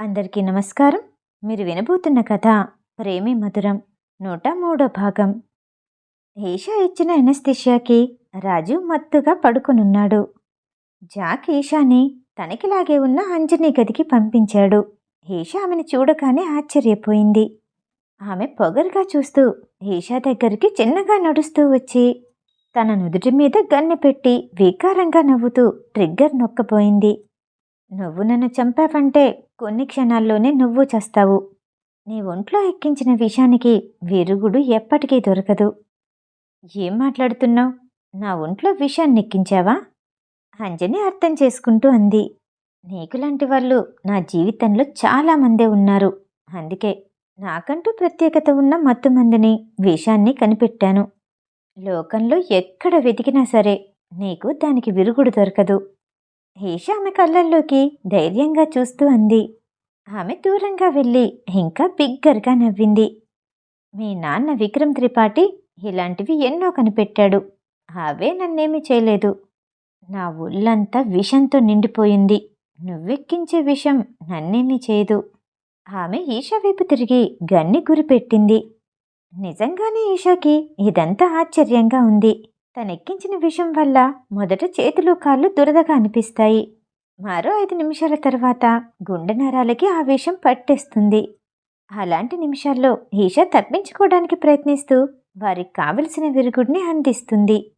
అందరికీ నమస్కారం. మీరు వినబోతున్న కథ ప్రేమి మధురం నూట మూడో భాగం. ఈషా ఇచ్చిన ఎనస్థిషియాకి రాజు మత్తుగా పడుకునున్నాడు. జాక్ ఈషాని తనకిలాగే ఉన్న అంజనీ గదికి పంపించాడు. ఈషా ఆమెను చూడగానే ఆశ్చర్యపోయింది. ఆమె పొగరుగా చూస్తూ ఈషా దగ్గరికి చిన్నగా నడుస్తూ వచ్చి తన నుదుటి మీద గన్నె పెట్టి వికారంగా నవ్వుతూ ట్రిగ్గర్ నొక్కపోయింది. నువ్వు నన్ను చంపావంటే కొన్ని క్షణాల్లోనే నువ్వు చస్తావు. నీ ఒంట్లో ఎక్కించిన విషానికి విరుగుడు ఎప్పటికీ దొరకదు. ఏం మాట్లాడుతున్నావు? నా ఒంట్లో విషాన్ని ఎక్కించావా? అంజని అర్థం చేసుకుంటూ అంది. నీకులాంటి వాళ్ళు నా జీవితంలో చాలామందే ఉన్నారు. అందుకే నాకంటూ ప్రత్యేకత ఉన్న మత్తుమందిని విషాన్ని కనిపెట్టాను. లోకంలో ఎక్కడ వెతికినా సరే నీకు దానికి విరుగుడు దొరకదు. ఈష ఆమె కళ్ళల్లోకి ధైర్యంగా చూస్తూ అంది. ఆమె దూరంగా వెళ్ళి ఇంకా బిగ్గరగా నవ్వింది. మీ నాన్న విక్రమ్ త్రిపాఠి ఇలాంటివి ఎన్నో కనిపెట్టాడు. అవే నన్నేమీ చేయలేదు. నా ఒళ్ళంతా విషంతో నిండిపోయింది. నువ్వెక్కించే విషం నన్నేమీ చేయదు. ఆమె ఈషా వైపు తిరిగి గన్ని గురిపెట్టింది. నిజంగానే ఈషాకి ఇదంతా ఆశ్చర్యంగా ఉంది. తనెక్కించిన విషం వల్ల మొదట చేతులు కాళ్ళు దురదగా అనిపిస్తాయి. మరో ఐదు నిమిషాల తర్వాత గుండె నరాలకి ఆ విషం పట్టేస్తుంది. అలాంటి నిమిషాల్లో ఈష తప్పించుకోవడానికి ప్రయత్నిస్తూ వారికి కావలసిన విరుగుడిని అందిస్తుంది.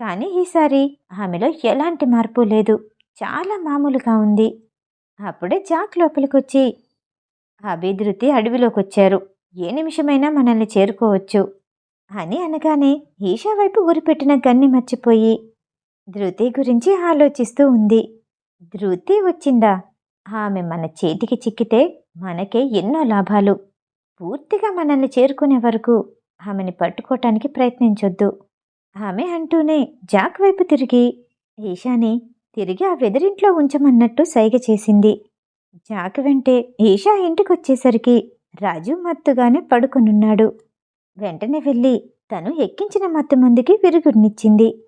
కానీ ఈసారి ఆమెలో ఎలాంటి మార్పు లేదు. చాలా మామూలుగా ఉంది. అప్పుడే జాక్ లోపలికొచ్చి అభిధృతి అడవిలోకొచ్చారు. ఏ నిమిషమైనా మనల్ని చేరుకోవచ్చు. అని అనగానే ఈషా వైపు గురిపెట్టిన గన్ని మర్చిపోయి ధృతి గురించి ఆలోచిస్తూ ఉంది. ధృతి వచ్చిందా? ఆమె మన చేతికి చిక్కితే మనకే ఎన్నో లాభాలు. పూర్తిగా మనల్ని చేరుకునే వరకు ఆమెని పట్టుకోవటానికి ప్రయత్నించొద్దు. ఆమె అంటూనే జాక్ వైపు తిరిగి ఈషాని తిరిగి ఆ వెదిరింట్లో ఉంచమన్నట్టు సైగ చేసింది. జాక్ వెంటే ఈషా ఇంటికొచ్చేసరికి రాజు మత్తుగానే పడుకొనున్నాడు. వెంటనే వెళ్ళి తను ఎక్కించిన మత్తు మందికి విరుగుడినిచ్చింది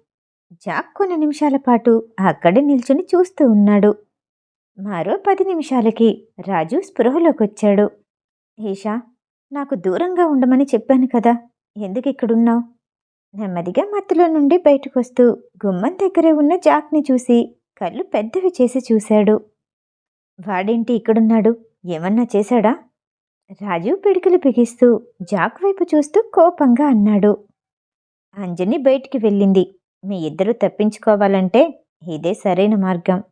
జాక్ కొన్ని నిమిషాల పాటు అక్కడే నిల్చుని చూస్తూ ఉన్నాడు. మరో పది నిమిషాలకి రాజు స్పృహలోకొచ్చాడు. ఈషా నాకు దూరంగా ఉండమని చెప్పాను కదా ఎందుకు ఇక్కడున్నావు? నెమ్మదిగా మత్తులో నుండి బయటకొస్తూ గుమ్మం దగ్గరే ఉన్న జాక్ని చూసి కళ్ళు పెద్దవి చేసి చూశాడు. వాడేంటి ఇక్కడున్నాడు? ఏమన్నా చేశాడా? రాజు పిడికిలు బిగిస్తూ జాక్ వైపు చూస్తూ కోపంగా అన్నాడు. అంజని బయటికి వెళ్ళింది. మీ ఇద్దరు తప్పించుకోవాలంటే ఇదే సరైన మార్గం.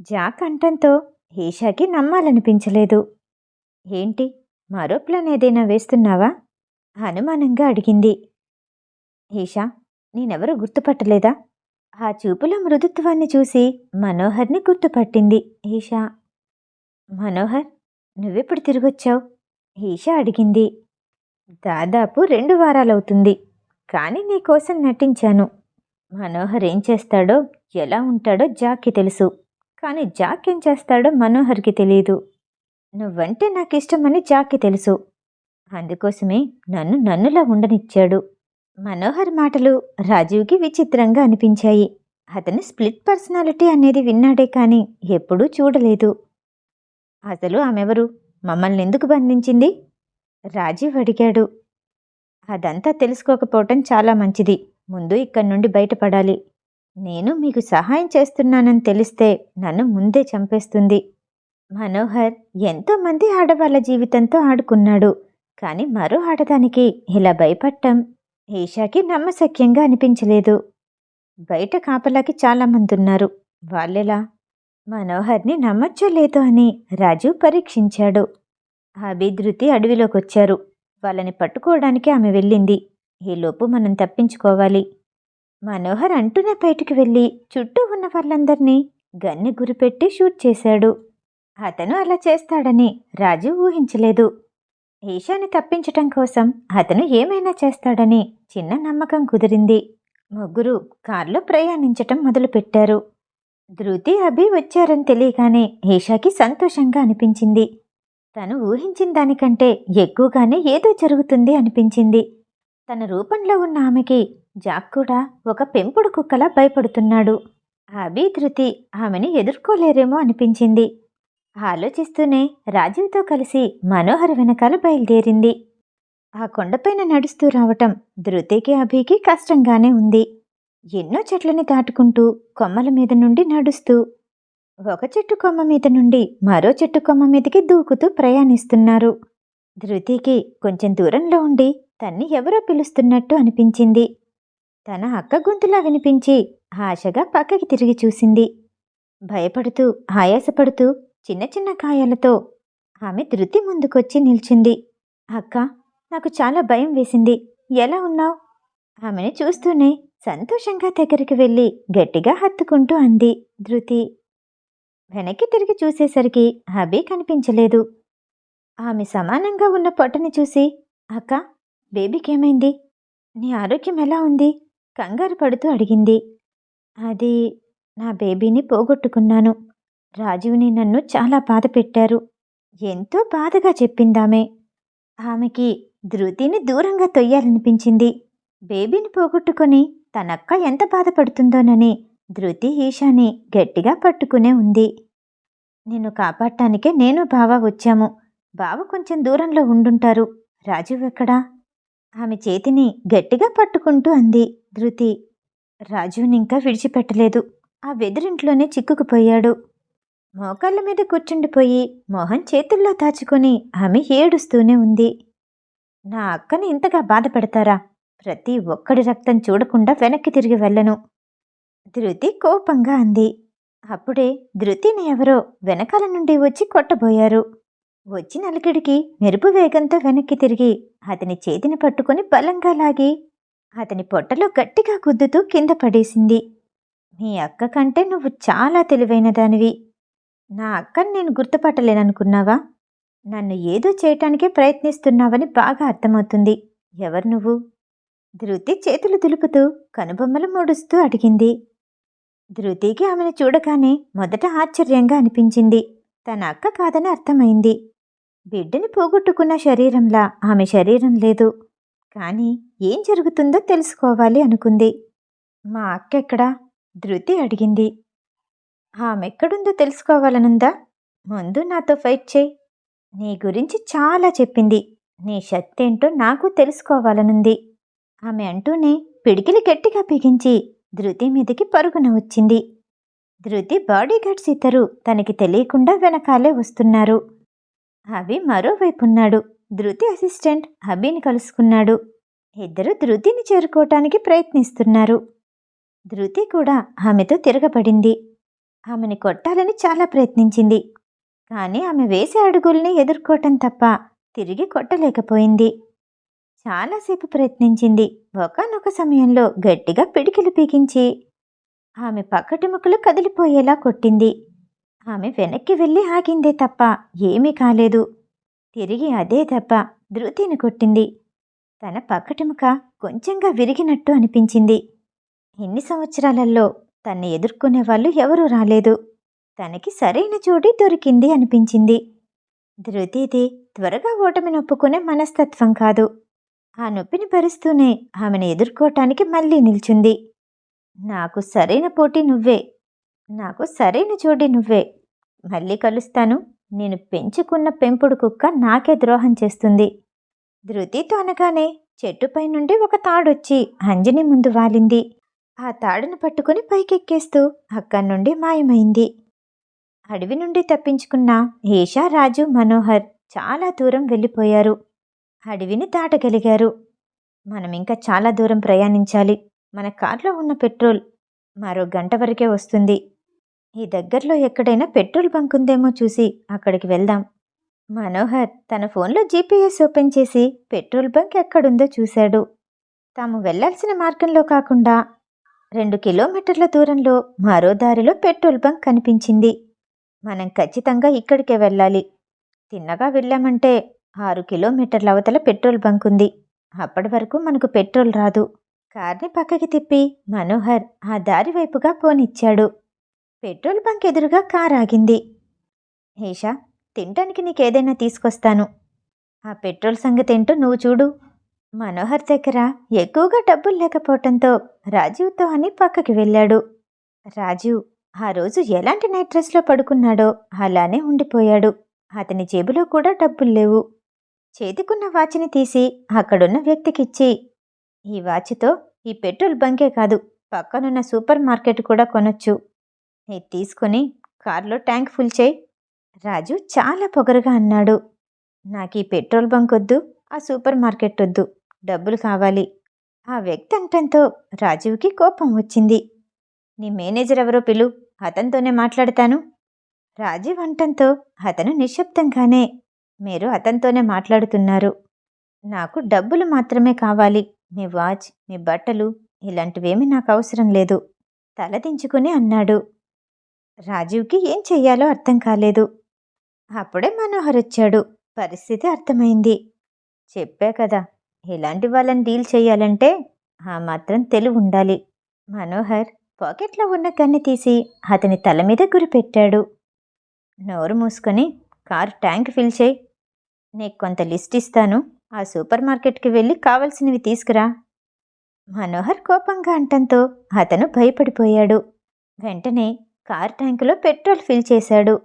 జాక్ అంటంతో ఈషాకి నమ్మాలనిపించలేదు. ఏంటి? మరో ప్లాన్ ఏదైనా వేస్తున్నావా? అనుమానంగా అడిగింది. ఈషా నేనెవరూ గుర్తుపట్టలేదా? ఆ చూపుల మృదుత్వాన్ని చూసి మనోహర్ని గుర్తుపట్టింది. ఈషా మనోహర్ నువ్వెప్పుడు తిరిగొచ్చావు? ఈష అడిగింది. దాదాపు రెండు వారాలవుతుంది. కానీ నీకోసం నటించాను. మనోహర్ ఏం చేస్తాడో ఎలా ఉంటాడో జాక్కి తెలుసు. కానీ జాక్ ఏం చేస్తాడో మనోహర్కి తెలియదు నువ్వంటే నాకు ఇష్టమని జాక్కి తెలుసు. అందుకోసమే నన్ను నన్నులా ఉండనిచ్చాడు. మనోహర్ మాటలు రాజీవ్కి విచిత్రంగా అనిపించాయి. అతను స్ప్లిట్ పర్సనాలిటీ అనేది విన్నాడే కానీ ఎప్పుడూ చూడలేదు. అసలు ఆమెవరు? మమ్మల్ని ఎందుకు బంధించింది? రాజీవ్ అడిగాడు. అదంతా తెలుసుకోకపోవటం చాలా మంచిది. ముందు ఇక్కడి నుండి బయటపడాలి. నేను మీకు సహాయం చేస్తున్నానని తెలిస్తే నన్ను ముందే చంపేస్తుంది. మనోహర్ ఎంతోమంది ఆడవాళ్ళ జీవితంతో ఆడుకున్నాడు. కానీ మరో ఆడదానికి ఇలా భయపడటం ఈషాకి నమ్మశక్యంగా అనిపించలేదు. బయట కాపలాకి చాలామంది ఉన్నారు వాళ్ళెలా? మనోహర్ని నమ్మచ్చో లేదో అని రాజు పరీక్షించాడు. అభిధృతి అడవిలోకొచ్చారు. వాళ్ళని పట్టుకోవడానికి ఆమె వెళ్ళింది. ఈలోపు మనం తప్పించుకోవాలి. మనోహర్ అంటూనే బయటికి వెళ్ళి చుట్టూ ఉన్న వాళ్ళందరినీ గన్ని గురిపెట్టి షూట్ చేశాడు. అతను అలా చేస్తాడని రాజు ఊహించలేదు. ఈషాని తప్పించటం కోసం అతను ఏమైనా చేస్తాడని చిన్న నమ్మకం కుదిరింది. ముగ్గురు కారులో ప్రయాణించటం మొదలుపెట్టారు. ధృతి అభి వచ్చారని తెలియగానే ఈషాకి సంతోషంగా అనిపించింది. తను ఊహించిన దానికంటే ఎక్కువగానే ఏదో జరుగుతుంది అనిపించింది. తన రూపంలో ఉన్న ఆమెకి జాక్ కూడా ఒక పెంపుడు కుక్కలా భయపడుతున్నాడు. అభి ధృతి ఆమెని ఎదుర్కోలేరేమో అనిపించింది. ఆలోచిస్తూనే రాజీవ్తో కలిసి మనోహర్ వెనకాల బయలుదేరింది. ఆ కొండపైన నడుస్తూ రావటం ధృతికి అభికి కష్టంగానే ఉంది. ఎన్నో చెట్లని దాటుకుంటూ కొమ్మల మీద నుండి నడుస్తూ ఒక చెట్టు కొమ్మ మీద నుండి మరో చెట్టు కొమ్మ మీదకి దూకుతూ ప్రయాణిస్తున్నారు. ధృతికి కొంచెం దూరంలో ఉండి తన్ని ఎవరో పిలుస్తున్నట్టు అనిపించింది. తన అక్క గొంతులా వినిపించి ఆశగా పక్కకి తిరిగి చూసింది. భయపడుతూ ఆయాసపడుతూ చిన్న చిన్న కాయలతో ఆమె ధృతి ముందుకొచ్చి నిల్చుంది. అక్క నాకు చాలా భయం వేసింది. ఎలా ఉన్నావు? ఆమెను చూస్తూనే సంతోషంగా దగ్గరికి వెళ్ళి గట్టిగా హత్తుకుంటూ అంది ధృతి. వెనక్కి తిరిగి చూసేసరికి అభి కనిపించలేదు. ఆమె సమానంగా ఉన్న పొట్టని చూసి అక్క బేబీకేమైంది నీ ఆరోగ్యం ఎలా ఉంది? కంగారు పడుతూ అడిగింది. అది నా బేబీని పోగొట్టుకున్నాను. రాజీవ్ని నన్ను చాలా బాధ పెట్టారు. ఎంతో బాధగా చెప్పిందామె ఆమెకి ధృతిని దూరంగా తొయ్యాలనిపించింది. బేబీని పోగొట్టుకొని తనక్క ఎంత బాధపడుతుందోనని ధృతి ఈశాని గట్టిగా పట్టుకునే ఉంది. నిన్ను కాపాడటానికే నేను బావ వచ్చాము. బావ కొంచెం దూరంలో ఉండుంటారు. రాజు ఎక్కడా? ఆమె చేతిని గట్టిగా పట్టుకుంటూ అంది ధృతి. రాజునింకా విడిచిపెట్టలేదు. ఆ వెదిరింట్లోనే చిక్కుకుపోయాడు. మోకాళ్ళ మీద కూర్చుండిపోయి మోహన్ చేతుల్లో దాచుకొని ఆమె ఏడుస్తూనే ఉంది. నా అక్కని ఇంతగా బాధపెడతారా? ప్రతి ఒక్కడి రక్తం చూడకుండా వెనక్కి తిరిగి వెళ్ళను. ధృతి కోపంగా అంది. అప్పుడే ధృతిని ఎవరో వెనకాల నుండి వచ్చి కొట్టబోయారు. వచ్చి నలికిడికి మెరుపు వేగంతో వెనక్కి తిరిగి అతని చేతిని పట్టుకొని బలంగా లాగి అతని పొట్టలో గట్టిగా గుద్దుతూ కింద పడేసింది. మీ అక్క కంటే నువ్వు చాలా తెలివైన దానివి. నా అక్కని నేను గుర్తుపట్టలేననుకున్నావా? నన్ను ఏదో చేయటానికే ప్రయత్నిస్తున్నావని బాగా అర్థమవుతుంది. ఎవరు నువ్వు? ధృతి చేతులు దులుపుతూ కనుబొమ్మలు ముడుస్తూ అడిగింది. ధృతికి ఆమెను చూడగానే మొదట ఆశ్చర్యంగా అనిపించింది. తన అక్క కాదని అర్థమైంది. బిడ్డని పోగొట్టుకున్న శరీరంలా ఆమె శరీరం లేదు. కానీ ఏం జరుగుతుందో తెలుసుకోవాలి అనుకుంది. మా అక్కెక్కడా? ధృతి అడిగింది. ఆమెక్కడుందో తెలుసుకోవాలనుందా? ముందు నాతో ఫైట్ చేయి. నీ గురించి చాలా చెప్పింది. నీ శక్తి ఏంటో నాకు తెలుసుకోవాలనుంది. ఆమె అంటూనే పిడికిలి గట్టిగా బిగించి ధృతి మీదకి పరుగున వచ్చింది. ధృతి బాడీగార్డ్స్ ఇద్దరు తనకి తెలియకుండా వెనకాలే వస్తున్నారు. అవి మరోవైపున్నాడు. ధృతి అసిస్టెంట్ అభిని కలుసుకున్నాడు. ఇద్దరు ధృతిని చేరుకోవటానికి ప్రయత్నిస్తున్నారు. ధృతి కూడా ఆమెతో తిరగబడింది. ఆమెని కొట్టాలని చాలా ప్రయత్నించింది. కానీ ఆమె వేసే అడుగుల్ని ఎదుర్కోవటం తప్ప తిరిగి కొట్టలేకపోయింది. చాలాసేపు ప్రయత్నించింది. ఒకనొక సమయంలో గట్టిగా పిడికిలు పీకించి ఆమె పక్కటిముక్కలు కదిలిపోయేలా కొట్టింది. ఆమె వెనక్కి వెళ్ళి ఆగిందే తప్ప ఏమీ కాలేదు. తిరిగి అదే దెబ్బ ధృతిని కొట్టింది. తన పక్కటిముక కొంచెంగా విరిగినట్టు అనిపించింది. ఎన్ని సంవత్సరాలలో తన్ని ఎదుర్కొనే వాళ్ళు ఎవరూ రాలేదు. తనకి సరైన చోటి దొరికింది అనిపించింది. ధృతిది త్వరగా ఓటమి నొప్పుకునే మనస్తత్వం కాదు. ఆ నొప్పిని భరిస్తూనే ఆమెను ఎదుర్కోవటానికి మళ్ళీ నిల్చుంది. నాకు సరైన పోటీ నువ్వే. నాకు సరైన జోడి నువ్వే. మళ్ళీ కలుస్తాను. నేను పెంచుకున్న పెంపుడు కుక్క నాకే ద్రోహం చేస్తుంది. ధృతితో అనగానే చెట్టుపై నుండి ఒక తాడొచ్చి అంజని ముందు వాలింది. ఆ తాడును పట్టుకుని పైకెక్కేస్తూ అక్కడి నుండి మాయమైంది. అడవి నుండి తప్పించుకున్న ఈషా రాజు మనోహర్ చాలా దూరం వెళ్ళిపోయారు. అడవిని దాటగలిగారు. మనం ఇంకా చాలా దూరం ప్రయాణించాలి. మన కార్లో ఉన్న పెట్రోల్ మరో గంట వరకే వస్తుంది. ఈ దగ్గరలో ఎక్కడైనా పెట్రోల్ బంక్ ఉందేమో చూసి అక్కడికి వెళ్దాం. మనోహర్ తన ఫోన్లో జీపీఎస్ ఓపెన్ చేసి పెట్రోల్ బంక్ ఎక్కడుందో చూశాడు. తాము వెళ్ళాల్సిన మార్గంలో కాకుండా రెండు కిలోమీటర్ల దూరంలో మరో దారిలో పెట్రోల్ బంక్ కనిపించింది. మనం ఖచ్చితంగా ఇక్కడికే వెళ్ళాలి. తిన్నగా వెళ్ళామంటే ఆరు కిలోమీటర్ల అవతల పెట్రోల్ బంక్ ఉంది. అప్పటి వరకు మనకు పెట్రోల్ రాదు. కార్ని పక్కకి తిప్పి మనోహర్ ఆ దారి వైపుగా పోనిచ్చాడు. పెట్రోల్ బంక్ ఎదురుగా కార్ ఆగింది. హేషా తినటానికి నీకేదైనా తీసుకొస్తాను. ఆ పెట్రోల్ సంగతి ఏంటో నువ్వు చూడు. మనోహర్ దగ్గర ఎక్కువగా డబ్బులు లేకపోవటంతో రాజీవ్తో అని పక్కకి వెళ్ళాడు. రాజీవ్ ఆ రోజు ఎలాంటి నైట్ డ్రెస్లో పడుకున్నాడో అలానే ఉండిపోయాడు. అతని జేబులో కూడా డబ్బులు లేవు. చేతికున్న వాచ్ని తీసి అక్కడున్న వ్యక్తికిచ్చి ఈ వాచ్తో ఈ పెట్రోల్ బంకే కాదు పక్కనున్న సూపర్ మార్కెట్ కూడా కొనొచ్చు. ఇది తీసుకొని కార్లో ట్యాంక్ ఫుల్ చేయి. రాజు చాలా పొగరుగా అన్నాడు. నాకు ఈ పెట్రోల్ బంక్ వద్దు ఆ సూపర్ మార్కెట్ వద్దు డబ్బులు కావాలి. ఆ వ్యక్తి అంటంతో రాజీవ్కి కోపం వచ్చింది. నీ మేనేజర్ ఎవరో పిలు అతనితోనే మాట్లాడతాను. రాజీవ్ అంటంతో అతను నిశ్శబ్దంగానే మీరు అతనితోనే మాట్లాడుతున్నారు. నాకు డబ్బులు మాత్రమే కావాలి. మీ వాచ్ మీ బట్టలు ఇలాంటివేమీ నాకు అవసరం లేదు. తలదించుకుని అన్నాడు. రాజీవ్కి ఏం చెయ్యాలో అర్థం కాలేదు. అప్పుడే మనోహర్ వచ్చాడు. పరిస్థితి అర్థమైంది. చెప్పా కదా ఇలాంటి వాళ్ళని డీల్ చేయాలంటే ఆ మాత్రం తెలివి ఉండాలి. మనోహర్ పాకెట్లో ఉన్న కన్ను తీసి అతని తల మీద గురిపెట్టాడు నోరు మూసుకొని కారు ట్యాంక్ ఫిల్ చేయి. నీకు కొంత లిస్ట్ ఇస్తాను. ఆ సూపర్ మార్కెట్కి వెళ్ళి కావలసినవి తీసుకురా. మనోహర్ కోపంగా అంటంతో అతను భయపడిపోయాడు. వెంటనే కార్ ట్యాంకులో పెట్రోల్ ఫిల్ చేశాడు.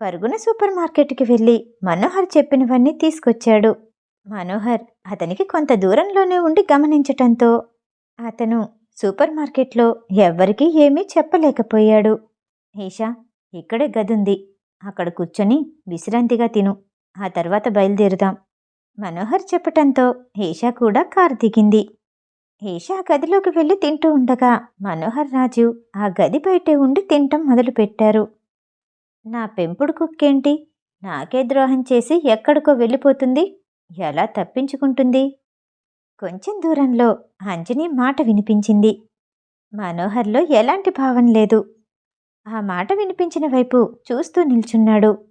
పరుగున సూపర్ మార్కెట్కి వెళ్ళి మనోహర్ చెప్పినవన్నీ తీసుకొచ్చాడు. మనోహర్ అతనికి కొంత దూరంలోనే ఉండి గమనించటంతో అతను సూపర్ మార్కెట్లో ఎవ్వరికీ ఏమీ చెప్పలేకపోయాడు. ఈషా ఇక్కడే గదుంది. అక్కడ కూర్చొని విశ్రాంతిగా తిను. ఆ తర్వాత బయలుదేరుదాం. మనోహర్ చెప్పటంతో హేషా కూడా కారు దిగింది. హేషా గదిలోకి వెళ్ళి తింటూ ఉండగా మనోహర్ రాజు ఆ గది బయటే ఉండి తింటం మొదలుపెట్టారు. నా పెంపుడు కుక్కేంటి? నాకే ద్రోహం చేసి ఎక్కడికో వెళ్ళిపోతుంది. ఎలా తప్పించుకుంటుంది? కొంచెం దూరంలో అంజని మాట వినిపించింది. మనోహర్లో ఎలాంటి భావం లేదు. ఆ మాట వినిపించిన వైపు చూస్తూ నిల్చున్నాడు.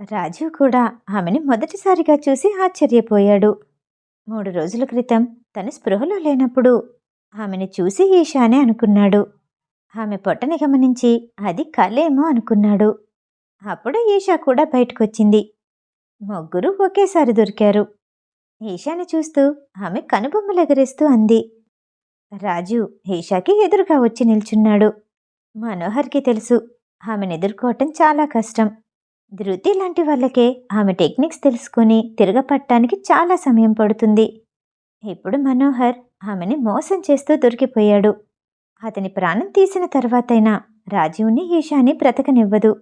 రాజు కూడా ఆమెని మొదటిసారిగా చూసి ఆశ్చర్యపోయాడు. మూడు రోజుల క్రితం తను స్పృహలో లేనప్పుడు ఆమెను చూసి ఈశానే అనుకున్నాడు. ఆమె పొట్టని గమనించి అది కలేమో అనుకున్నాడు. అప్పుడు ఈషా కూడా బయటకొచ్చింది. ముగ్గురు ఒకేసారి దొరికారు. ఈషాని చూస్తూ ఆమె కనుబొమ్మలెగరేస్తూ అంది. రాజు ఈషాకి ఎదురుగా వచ్చి నిల్చున్నాడు. మనోహర్కి తెలుసు ఆమెను ఎదుర్కోవటం చాలా కష్టం. ధృతి లాంటి వాళ్ళకే ఆమె టెక్నిక్స్ తెలుసుకొని తిరగపట్టడానికి చాలా సమయం పడుతుంది. ఇప్పుడు మనోహర్ ఆమెని మోసం చేస్తూ దొరికిపోయాడు. అతని ప్రాణం తీసిన తర్వాతైనా రాజీవ్ని ఈషాని బ్రతకనివ్వదు.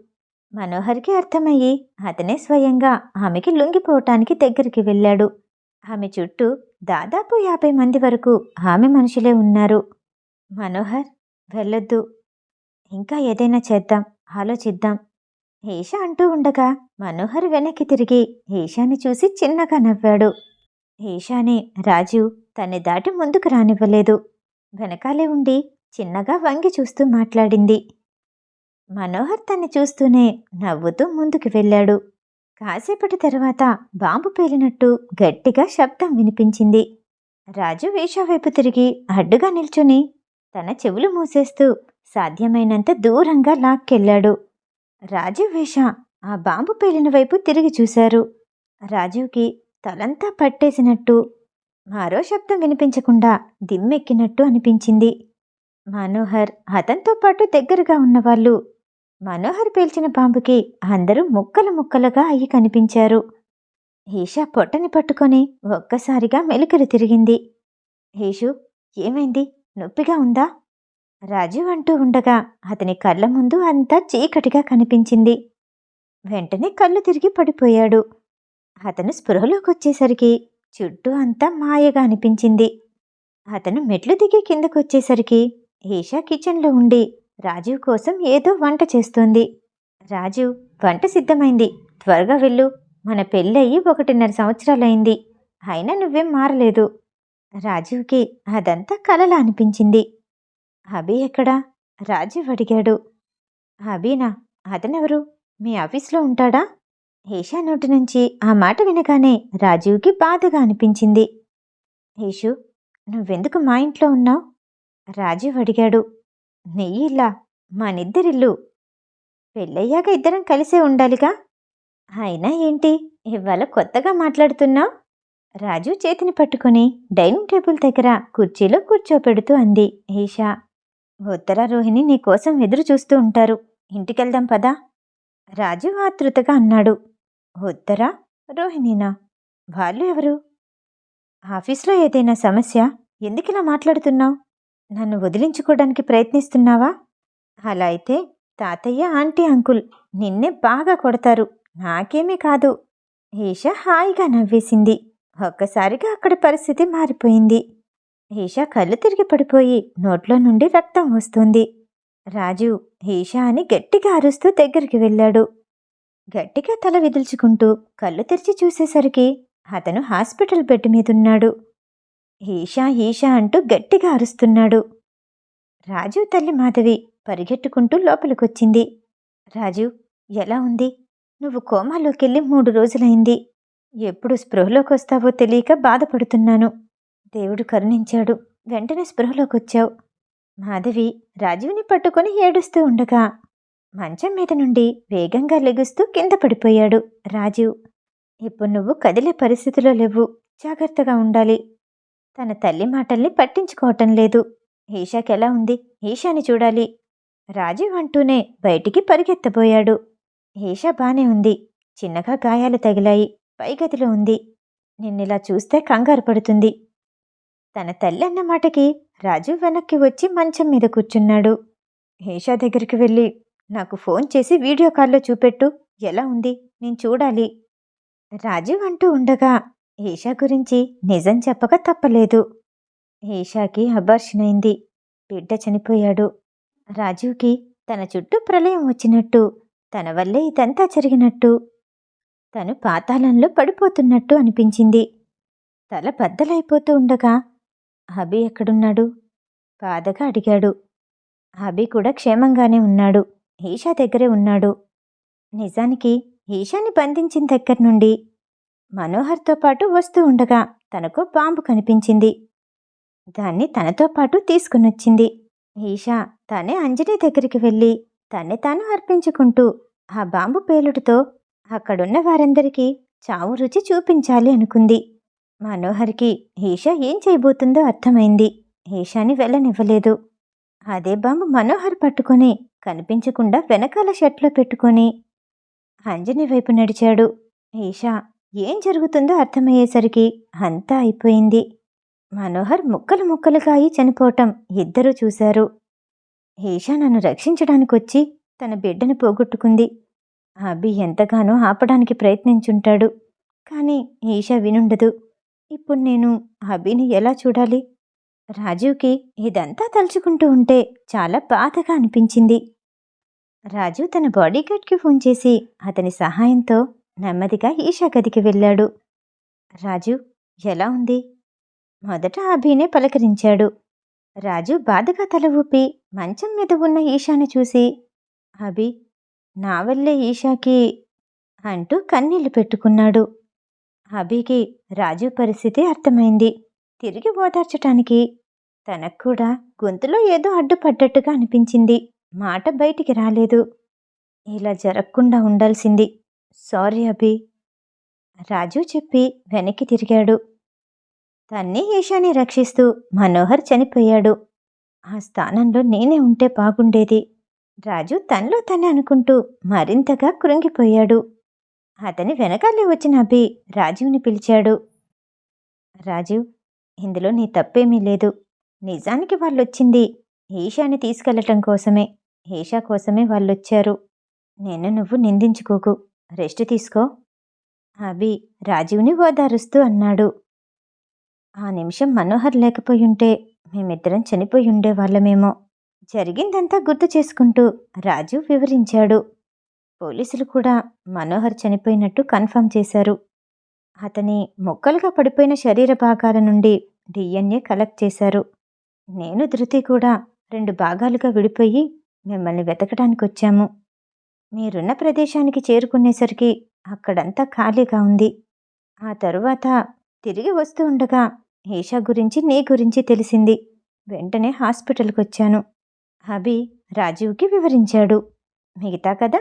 మనోహర్కి అర్థమయ్యి అతనే స్వయంగా ఆమెకి లొంగిపోవటానికి దగ్గరికి వెళ్ళాడు. ఆమె చుట్టూ దాదాపు యాభై మంది వరకు ఆమె మనుషులే ఉన్నారు. మనోహర్ వెళ్ళొద్దు. ఇంకా ఏదైనా చేద్దాం ఆలోచిద్దాం. ఈషా అంటూ ఉండగా మనోహర్ వెనక్కి తిరిగి ఈషాని చూసి చిన్నగా నవ్వాడు. ఈషాని రాజు తన్ని దాటి ముందుకు రానివ్వలేదు. వెనకాలే ఉండి చిన్నగా వంగి చూస్తూ మాట్లాడింది. మనోహర్ తన్ని చూస్తూనే నవ్వుతూ ముందుకు వెళ్ళాడు. కాసేపటి తర్వాత బాంబు పేలినట్టు గట్టిగా శబ్దం వినిపించింది. రాజు వేషా వైపు తిరిగి అడ్డుగా నిల్చుని తన చెవులు మూసేస్తూ సాధ్యమైనంత దూరంగా లాక్కెళ్ళాడు. రాజు వేష ఆ బాంబు పేలిన వైపు తిరిగి చూశారు. రాజుకి తలంతా పట్టేసినట్టు మరో శబ్దం వినిపించకుండా దిమ్మెక్కినట్టు అనిపించింది. మనోహర్ అతనితో పాటు దగ్గరగా ఉన్నవాళ్ళు మనోహర్ పేల్చిన బాంబుకి అందరూ ముక్కలు ముక్కలుగా అయ్యి కనిపించారు. ఈషా పొట్టని పట్టుకొని ఒక్కసారిగా మెలికలు తిరిగింది. హేషు ఏమైంది? నొప్పిగా ఉందా? రాజు అంటూ ఉండగా అతని కళ్ళ ముందు అంతా చీకటిగా కనిపించింది. వెంటనే కళ్ళు తిరిగి పడిపోయాడు. అతను స్పృహలోకి వచ్చేసరికి చుట్టూ అంతా మాయగా అనిపించింది. అతను మెట్లు దిగి కిందకొచ్చేసరికి ఈషా కిచెన్లో ఉండి రాజీవ్ కోసం ఏదో వంట చేస్తోంది. రాజు వంట సిద్ధమైంది. త్వరగా వెళ్ళు. మన పెళ్ళయి ఒకటిన్నర సంవత్సరాలైంది. అయినా నువ్వేం మారలేదు. రాజీవ్కి అదంతా కలలా అనిపించింది. అభి ఎక్కడా? రాజీవ్ అడిగాడు. అభినా అతనెవరు? మీ ఆఫీస్లో ఉంటాడా? ఏషా నోటి నుంచి ఆ మాట వినగానే రాజీవ్కి బాధగా అనిపించింది. ఈషు నువ్వెందుకు మా ఇంట్లో ఉన్నావు? రాజీవ్ అడిగాడు. నీ ఇల్లా మనిద్దరిల్లు. పెళ్ళయ్యాక ఇద్దరం కలిసే ఉండాలిగా? అయినా ఏంటి ఇవాళ కొత్తగా మాట్లాడుతున్నావు? రాజు చేతిని పట్టుకొని డైనింగ్ టేబుల్ దగ్గర కుర్చీలో కూర్చోపెడుతూ అంది ఈషా ఉత్తరారోహిణి నీకోసం ఎదురు చూస్తూ ఉంటారు. ఇంటికెళ్దాం పదా? రాజు ఆతృతగా అన్నాడు. ఉత్తరా? రోహిణినా? వాళ్ళు ఎవరు? ఆఫీస్లో ఏదైనా సమస్య? ఎందుకిలా మాట్లాడుతున్నావు? నన్ను వదిలించుకోవడానికి ప్రయత్నిస్తున్నావా? అలా అయితే తాతయ్య ఆంటీ అంకుల్ నిన్నే బాగా కొడతారు. నాకేమీ కాదు. ఈష హాయిగా నవ్వేసింది. ఒక్కసారిగా అక్కడి పరిస్థితి మారిపోయింది. హీషా కళ్ళు తిరిగి పడిపోయి నోట్లో నుండి రక్తం వస్తుంది. రాజు హీషా అని గట్టిగా అరుస్తూ దగ్గరికి వెళ్ళాడు. గట్టిగా తల విదుల్చుకుంటూ కళ్ళు తెరిచి చూసేసరికి అతను హాస్పిటల్ బెడ్ మీదున్నాడు. హీషా ఈషా అంటూ గట్టిగా అరుస్తున్నాడు. రాజు తల్లి మాధవి పరిగెట్టుకుంటూ లోపలికొచ్చింది. రాజు ఎలా ఉంది? నువ్వు కోమాలోకెళ్ళి మూడు రోజులైంది. ఎప్పుడు స్పృహలోకి వస్తావో తెలియక బాధపడుతున్నాను. దేవుడు కరుణించాడు. వెంటనే స్పృహలోకి వచ్చావు మాధవి రాజుని పట్టుకొని ఏడుస్తూ ఉండగా మంచం మీద నుండి వేగంగా లెగుస్తూ కింద పడిపోయాడు రాజీవ్ ఇప్పుడు నువ్వు కదిలే పరిస్థితిలో లేవు. జాగ్రత్తగా ఉండాలి. తన తల్లి మాటల్ని పట్టించుకోవటం లేదు. ఈషాకెలా ఉంది? ఈషాని చూడాలి. రాజీవ్ అంటూనే బయటికి పరిగెత్తబోయాడు. ఈషా బానే ఉంది. చిన్నగా గాయాలు తగిలాయి. పైగదిలో ఉంది. నిన్నిలా చూస్తే కంగారు పడుతుంది. తన తల్లి అన్న మాటకి రాజు వెనక్కి వచ్చి మంచం మీద కూర్చున్నాడు. హేషా దగ్గరికి వెళ్ళి నాకు ఫోన్ చేసి వీడియో కాల్లో చూపెట్టు. ఎలా ఉంది? నేను చూడాలి. రాజీవ్ అంటూ ఉండగా ఈషా గురించి నిజం చెప్పక తప్పలేదు. ఈషాకి అబార్షన్ అయింది. బిడ్డ చనిపోయాడు. రాజీవ్కి తన చుట్టూ ప్రళయం వచ్చినట్టు తన వల్లే ఇదంతా జరిగినట్టు తను పాతాళంలో పడిపోతున్నట్టు అనిపించింది. తల బద్దలైపోతూ ఉండగా అభి ఎక్కడున్నాడు? బాధగా అడిగాడు. అభి కూడా క్షేమంగానే ఉన్నాడు. ఈషా దగ్గరే ఉన్నాడు. నిజానికి ఈషాని బంధించిన దగ్గర నుండి మనోహర్తో పాటు వస్తూ ఉండగా తనకు బాంబు కనిపించింది. దాన్ని తనతో పాటు తీసుకునొచ్చింది. ఈషా తనే అంజనీ దగ్గరికి వెళ్ళి తన్ని తాను అర్పించుకుంటూ ఆ బాంబు పేలుడుతో అక్కడున్న వారందరికీ చావు రుచి చూపించాలి అనుకుంది. మనోహర్కి ఈషా ఏం చేయబోతుందో అర్థమైంది. ఈషాని వెళ్ళనివ్వలేదు. అదే బాంబు మనోహర్ పట్టుకొని కనిపించకుండా వెనకాల షర్ట్లో పెట్టుకొని అంజని వైపు నడిచాడు. ఈషా ఏం జరుగుతుందో అర్థమయ్యేసరికి అంతా అయిపోయింది. మనోహర్ ముక్కలు ముక్కలుగా అయి చనిపోవటం ఇద్దరూ చూశారు. ఈషా నన్ను రక్షించడానికొచ్చి తన బిడ్డను పోగొట్టుకుంది. అభి ఎంతగానో ఆపడానికి ప్రయత్నించుంటాడు. కానీ ఈషా వినుండదు. ఇప్పుడు నేను అభిని ఎలా చూడాలి? రాజుకి ఇదంతా తలుచుకుంటూ ఉంటే చాలా బాధగా అనిపించింది. రాజు తన బాడీగార్డ్కి ఫోన్ చేసి అతని సహాయంతో నెమ్మదిగా ఈషా గదికి వెళ్ళాడు. రాజు ఎలా ఉంది? మొదట అభినే పలకరించాడు. రాజు బాధగా తల ఊపి మంచం మీద ఉన్న ఈషాని చూసి అభి నా వల్లే ఈషాకి అంటూ కన్నీళ్ళు పెట్టుకున్నాడు. అభికి రాజు పరిస్థితి అర్థమైంది. తిరిగి ఓదార్చటానికి తనకు కూడా గొంతులో ఏదో అడ్డుపడ్డట్టుగా అనిపించింది. మాట బయటికి రాలేదు. ఇలా జరగకుండా ఉండాల్సింది. సారీ అభి. రాజు చెప్పి వెనక్కి తిరిగాడు. తన్ని ఈశాని రక్షిస్తూ మనోహర్ చనిపోయాడు. ఆ స్థానంలో నేనే ఉంటే బాగుండేది. రాజు తనలో తనే అనుకుంటూ మరింతగా కృంగిపోయాడు. అతని వెనకాలే వచ్చిన అభి రాజీవ్ని పిలిచాడు. రాజీవ్ ఇందులో నీ తప్పేమీ లేదు. నిజానికి వాళ్ళొచ్చింది ఈషాని తీసుకెళ్ళటం కోసమే. ఈషా కోసమే వాళ్ళొచ్చారు. నేను నువ్వు నిందించుకోకు. రెస్ట్ తీసుకో. అభి రాజీవ్ని ఓదారుస్తూ అన్నాడు. ఆ నిమిషం మనోహర్ లేకపోయుంటే మేమిద్దరం చనిపోయి ఉండేవాళ్ళమేమో జరిగిందంతా గుర్తు చేసుకుంటూ రాజు వివరించాడు. పోలీసులు కూడా మనోహర్ చనిపోయినట్టు కన్ఫర్మ్ చేశారు. అతని మొక్కలుగా పడిపోయిన శరీర భాగాల నుండి డిఎన్ఏ కలెక్ట్ చేశారు. నేను ధృతి కూడా రెండు భాగాలుగా విడిపోయి మిమ్మల్ని వెతకడానికి వచ్చాము. మీరున్న ప్రదేశానికి చేరుకునేసరికి అక్కడంతా ఖాళీగా ఉంది. ఆ తరువాత తిరిగి వస్తూ ఉండగా ఈషా గురించి నీ గురించి తెలిసింది. వెంటనే హాస్పిటల్కి వచ్చాను అభి రాజీవ్కి వివరించాడు. మిగతా కదా